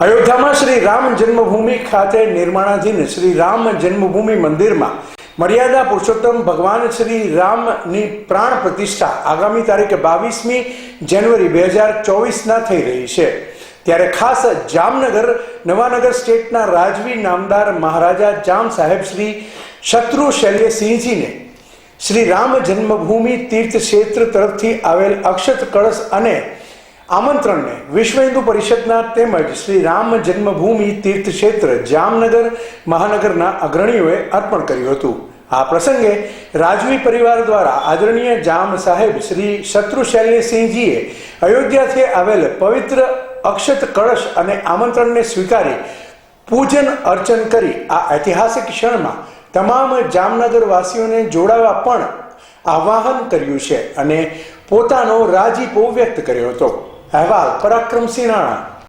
અયોધ્યામાં શ્રી રામ જન્મભૂમિ ખાતે નિર્માણાધીન શ્રી રામ જન્મભૂમિ મંદિરમાં મર્યાદા પુરુષોત્તમ ભગવાન શ્રી રામની પ્રાણ પ્રતિષ્ઠા આગામી તારીખ બાવીસમી જાન્યુઆરી બે હજાર ચોવીસના થઈ રહી છે. ત્યારે ખાસ જામનગર, નવાનગર સ્ટેટના રાજવી નામદાર મહારાજા જામ સાહેબ શ્રી શત્રુ શૈલ્યસિંહજીને શ્રી રામ જન્મભૂમિ તીર્થ ક્ષેત્ર તરફથી આવેલ અક્ષત કળશ અને આમંત્રણને વિશ્વ હિન્દુ પરિષદના તેમજ શ્રી રામ જન્મભૂમિ તીર્થ ક્ષેત્ર જામનગર મહાનગરના અગ્રણીઓએ અર્પણ કર્યું હતું. આ પ્રસંગે રાજવી પરિવાર દ્વારા આદરણીય જામ સાહેબ શ્રી શત્રુશૈલ્યસિંહજીએ અયોધ્યાથી આવેલ પવિત્ર અક્ષત કળશ અને આમંત્રણને સ્વીકારી પૂજન અર્ચન કરી આ ઐતિહાસિક ક્ષણમાં તમામ જામનગર વાસીઓને જોડાવા પણ આહ્વાન કર્યું છે અને પોતાનો રાજીપો વ્યક્ત કર્યો હતો. અહેવાલ પરાક્રમસિંહ રાણા.